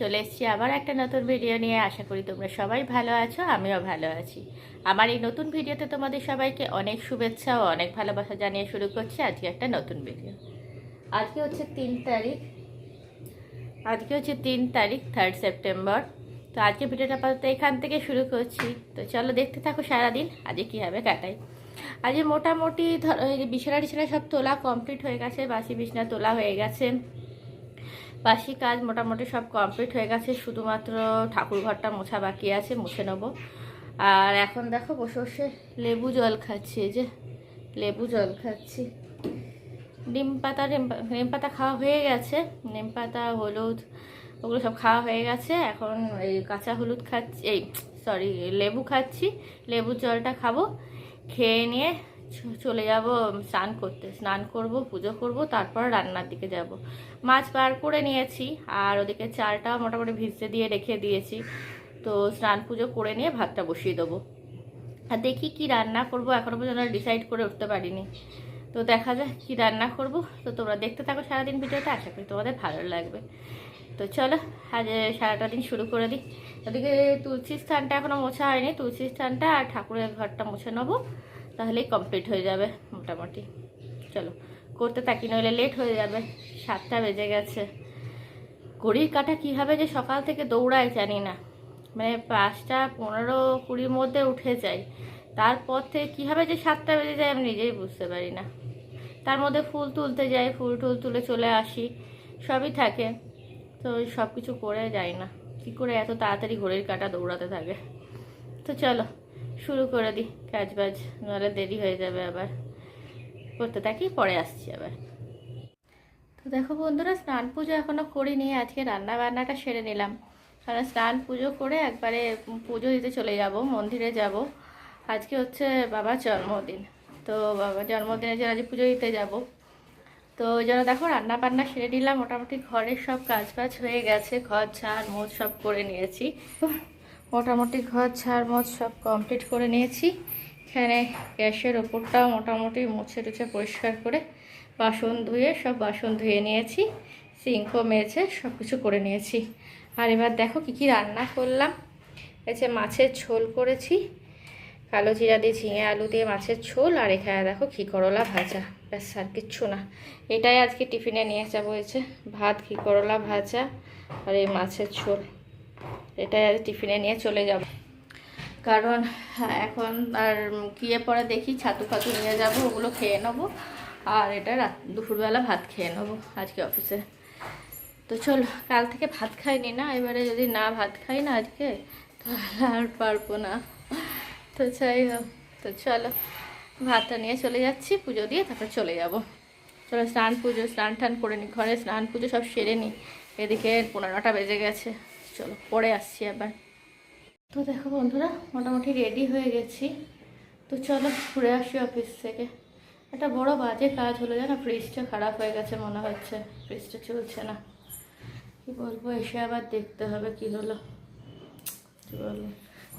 চলে এসেছি আবার একটা নতুন ভিডিও নিয়ে। আশা করি তোমরা সবাই ভালো আছো, আমিও ভালো আছি। আমার এই নতুন ভিডিওতে তোমাদের সবাইকে অনেক শুভেচ্ছা ও অনেক ভালোবাসা জানিয়ে শুরু করছি আজকে একটা নতুন ভিডিও আজকে হচ্ছে তিন তারিখ। আজকে হচ্ছে তিন তারিখ থার্ড সেপ্টেম্বর তো আজকে ভিডিওটা আপাতত এখান থেকে শুরু করছি। তো চলো দেখতে থাকো সারাদিন, আজকে কীভাবে কাটাই। আজকে মোটামুটি ধরো বিছানা টিছানা সব তোলা কমপ্লিট হয়ে গেছে, বাসি বিছনা তোলা হয়ে গেছে। বাসি কাজ মোটামুটি সব কমপ্লিট হয়ে গেছে, শুধুমাত্র ঠাকুর ঘরটা মোছা বাকি আছে, মুছে নেব। আর এখন দেখো বসে বসে লেবু জল খাচ্ছি, এই যে লেবু জল খাচ্ছি। ডিম পাতা নিম পাতা খাওয়া হয়ে গেছে নিম পাতা, হলুদ, ওগুলো সব খাওয়া হয়ে গেছে। এখন এই কাঁচা হলুদ খাচ্ছি, এই সরি লেবু খাচ্ছি, লেবুর জলটা খাব, খেয়ে নিয়ে চলে যাব স্নান করতে। স্নান করব, পুজো করব, তারপর রান্নার দিকে যাব। মাছ বার করে নিয়েছি, আর ওদিকে চালটাও মোটামুটি ভিজতে দিয়ে রেখে দিয়েছি। তো স্নান পুজো করে নিয়ে ভাতটা বসিয়ে দেবো। আর দেখি কি রান্না করব এখনও পর্যন্ত ডিসাইড করে উঠতে পারিনি। তো দেখা যাক কি রান্না করব। তো তোমরা দেখতে থাকো সারাদিন ভিডিওটা, আশা করি তোমাদের ভালো লাগবে। তো চলো, আজ সারাটা দিন শুরু করে দিই। ওদিকে তুলসী স্থানটা এখনও মোছা হয়নি। তুলসী স্থানটা আর ঠাকুরের ঘরটা মুছে নেব। তাহলেই কমপ্লিট হয়ে যাবে মোটামুটি। চলো, করতে থাকি, নইলে লেট হয়ে যাবে। সাতটা বেজে গেছে। ঘড়ির কাটা কীভাবে যে সকাল থেকে দৌড়ায় জানি না। মানে পাঁচটা পনেরো কুড়ির মধ্যে উঠে যাই। তারপর থেকে কীভাবে যে সাতটা বেজে যায় আমি নিজেই বুঝতে পারি না। তার মধ্যে ফুল তুলতে যাই, ফুল টুল তুলে চলে আসি, সবই থাকে। তো সব কিছু করে যাই না। কী করে এত তাড়াতাড়ি ঘড়ির কাটা দৌড়াতে থাকে? তো চলো শুরু করে দিই কাজ বাজ নাহলে দেরি হয়ে যাবে আবার। করতে থাকি, পরে আসছি আবার। তো দেখো বন্ধুরা, স্নান পুজো এখনও করিনি, আজকে রান্না বান্নাটা সেরে নিলাম। কারণ স্নান পুজো করে একবারে পুজো দিতে চলে যাব, মন্দিরে যাব। আজকে হচ্ছে বাবার জন্মদিন, তো বাবার জন্মদিনের জন্য আজ পুজো দিতে যাব। তো ওই জন্য দেখো রান্না বান্না সেরে নিলাম, মোটামুটি ঘরের সব কাজ বাজ হয়ে গেছে, ঘর, ঝাড় মোছ সব করে নিয়েছি। মোটামুটি ঘর ঝাড় মোছ সব কমপ্লিট করে নিয়েছি। এখানে গ্যাসের ওপরটাও মোটামুটি মুছে টুছে পরিষ্কার করে বাসন ধুয়ে সব বাসন ধুয়ে নিয়েছি। সিঙ্কও মেজে সব কিছু করে নিয়েছি। আর এবার দেখো কি কি রান্না করলাম। যে মাছের ঝোল করেছি। কালো জিরা দিয়ে ঝিঙে আলু দিয়ে মাছের ঝোল আর এখানে দেখো ঘি করলা ভাজা। ব্যাস, আর কিচ্ছু না। এটাই আজকে টিফিনে নিয়ে যাব হয়েছে ভাত, ঘি করলা ভাজা আর এই মাছের ঝোল। আজ টিফিনে নিয়ে চলে যাব। কারণ হ্যাঁ, এখন আর গিয়ে পরে দেখি ছাতু ফাতু নিয়ে যাব ওগুলো খেয়ে নেব। আর এটা রাত দুপুরবেলা ভাত খেয়ে নেব আজকে অফিসে। তো চলো কাল থেকে ভাত খাইনি না এবারে যদি না ভাত খাই না আজকে তাহলে আর পারব না। তো যাই হোক তো চলো ভাতটা নিয়ে চলে যাচ্ছি পুজো দিয়ে তারপর চলে যাব। চলো স্নান পুজো স্নান টান করে নিই ঘরে স্নান পুজো সব সেরে নিই এদিকে পনেরোটা বেজে গেছে। চলো, পরে আসছি আবার। তো দেখো বন্ধুরা, মোটামুটি রেডি হয়ে গেছি। তো চলো, ঘুরে আসি অফিস থেকে। একটা বড় বাজে কাজ হলো, জানো? ফ্রিজটা খারাপ হয়ে গেছে মনে হচ্ছে। ফ্রিজটা চলছে না। কি বলব, এসে আবার দেখতে হবে কি হলো। কি বলব?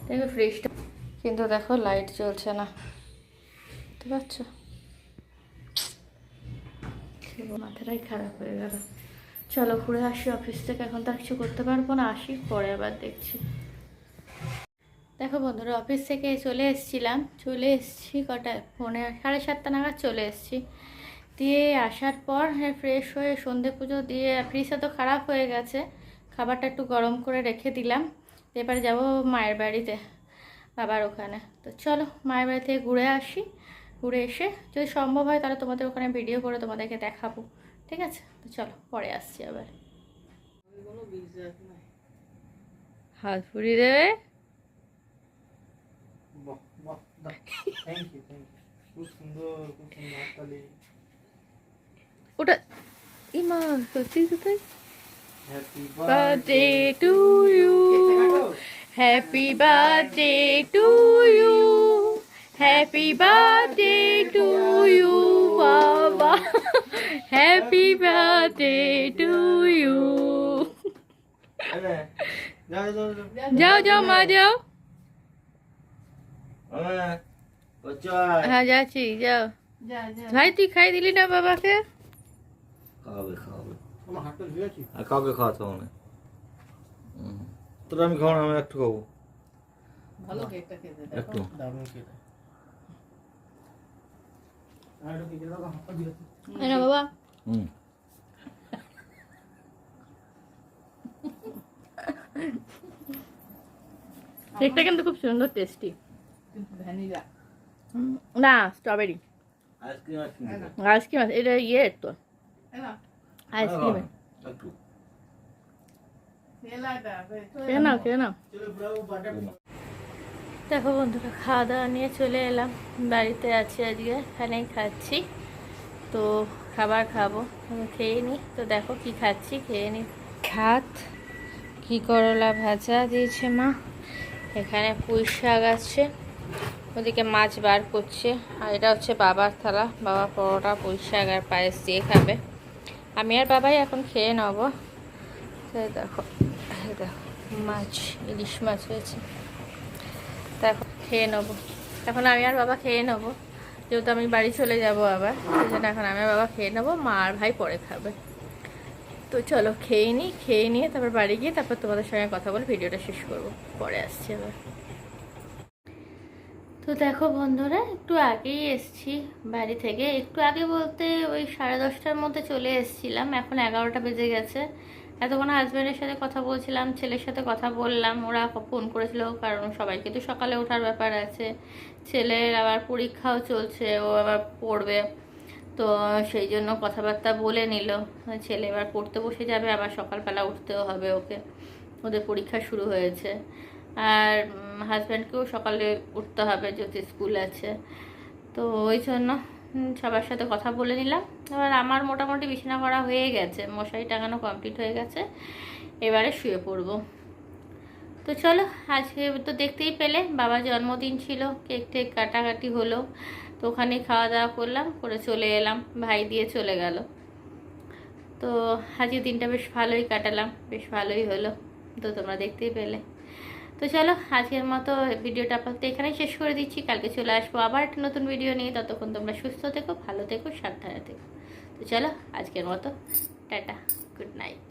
দেখো ফ্রিজটা কিন্তু দেখো লাইট চলছে না। বুঝতে পারছ মাথাটাই খারাপ হয়ে গেল। চলো ঘুরে আসি অফিস থেকে, এখন তো কিছু করতে পারব না, আসি, পরে আবার দেখছি। দেখো বন্ধুরা অফিস থেকে চলে এসেছিলাম, চলে এসেছি কটায় ফোনে সাড়ে সাতটা নাগাদ চলে এসছি। দিয়ে আসার পর হ্যাঁ ফ্রেশ হয়ে সন্ধে পুজো দিয়ে ফ্রিজটা তো খারাপ হয়ে গেছে, খাবারটা একটু গরম করে রেখে দিলাম। এবার যাব মায়ের বাড়িতে, বাবার ওখানে। তো চলো, মায়ের বাড়ি থেকে ঘুরে আসি। ঘুরে এসে যদি সম্ভব হয় তাহলে তোমাদের ওখানে ভিডিও করে তোমাদেরকে দেখাবো। ঠিক আছে? তো চলো পরে আসছি আবার। হাত ফুরিয়ে দেবে ওটা ইমা সত্যি happy birthday to you happy birthday to you happy birthday to you বাবা হ্যাপি বার্থডে টু ইউ যাও যাও যাও যাও যাও মা যাও হ্যাঁ যাচ্ছি যাও ভাই তুই খাই দিলি না বাবাকে খাওয়াবে খাওয়াবে আর কাউকে খাওয়াতে হবে না তোরা আমি আমি একটু খাব একটু দারুণ খেতে আর একটু কেটে দাও হাত দিয়ে না বাবা। হুম। কেকটা কিন্তু খুব সুন্দর টেস্টি ভ্যানিলা। না strawberry ice cream ice cream ice cream আছে এটা ইয়ে তো। আইসক্রিম একটু। খেয়ে নাও খেয়ে নাও। দেখো বন্ধুরা খাওয়া দাওয়া নিয়ে চলে এলাম। বাড়িতে আছি আজকে এখানেই খাচ্ছি। তো খাবার খাব খেয়ে নিই। তো দেখো কি খাচ্ছি খেয়ে নিই। ভাত কি করলা ভাজা দিয়েছে মা? এখানে পুঁই শাক আছে ওদিকে মাছ বার করছে। আর এটা হচ্ছে বাবার থালা বাবা পরোটা পুঁই শাক আর পায়েস দিয়ে খাবে। আমি আর বাবাই এখন খেয়ে নেব। দেখো দেখো মাছ ইলিশ মাছ হয়েছে। খেয়ে নেব। এখন আমি আর বাবা খেয়ে নেব। যেহেতু আমি বাড়ি চলে যাব আবার, সেই জন্য এখন আমি বাবা খেয়ে নেব, মা আর ভাই পরে খাবে। তো চলো, খেয়ে নিই খেয়ে নিয়ে তারপর বাড়ি গিয়ে তারপর তোমাদের সঙ্গে কথা বলে ভিডিওটা শেষ করব। পরে আসছি আবার। তো দেখো বন্ধুরা, একটু আগেই এসছি বাড়ি থেকে। একটু আগে বলতে ওই সাড়ে দশটার মধ্যে চলে এসছিলাম। এখন এগারোটা বেজে গেছে। এতক্ষণ হাজব্যান্ডের সাথে কথা বলছিলাম, ছেলের সাথে কথা বললাম, ওরা ফোন করেছিল কারণ সবাইকে তো সকালে ওঠার ব্যাপার আছে। ছেলের আবার পরীক্ষাও চলছে, ও আবার পড়বে। তো সেই জন্য কথাবার্তা বলে নিল। ছেলে এবার পড়তে বসে যাবে, আবার সকালবেলা উঠতেও হবে ওকে। ওদের পরীক্ষা শুরু হয়েছে। আর হাজব্যান্ডকেও সকালে উঠতে হবে যদি স্কুল আছে। তো ওই জন্য সবার সাথে কথা বলে নিলাম। এবার আমার মোটামুটি বিছানা করা হয়ে গেছে। মশারি টাঙানো কমপ্লিট হয়ে গেছে। এবারে শুয়ে পড়ব। তো চলো, আজকে তো দেখতেই পেলে বাবার জন্মদিন ছিল, কেক টেক কাটাকাটি হলো। তো ওখানে খাওয়া দাওয়া করলাম, করে চলে এলাম। ভাই দিয়ে চলে গেল। তো আজকে দিনটা বেশ ভালোই কাটালাম, বেশ ভালোই হলো। তো তোমরা দেখতেই পেলে। তো চলো, আজকের মতো ভিডিওটা আপাতত এখানেই শেষ করে দিচ্ছি। কালকে চলে আসব আবার একটা নতুন ভিডিও নিয়ে। ততক্ষণ তোমরা সুস্থ থেকো, ভালো থেকো, সাবধানে থেকো। তো চলো, আজকের মতো, টাটা গুড নাইট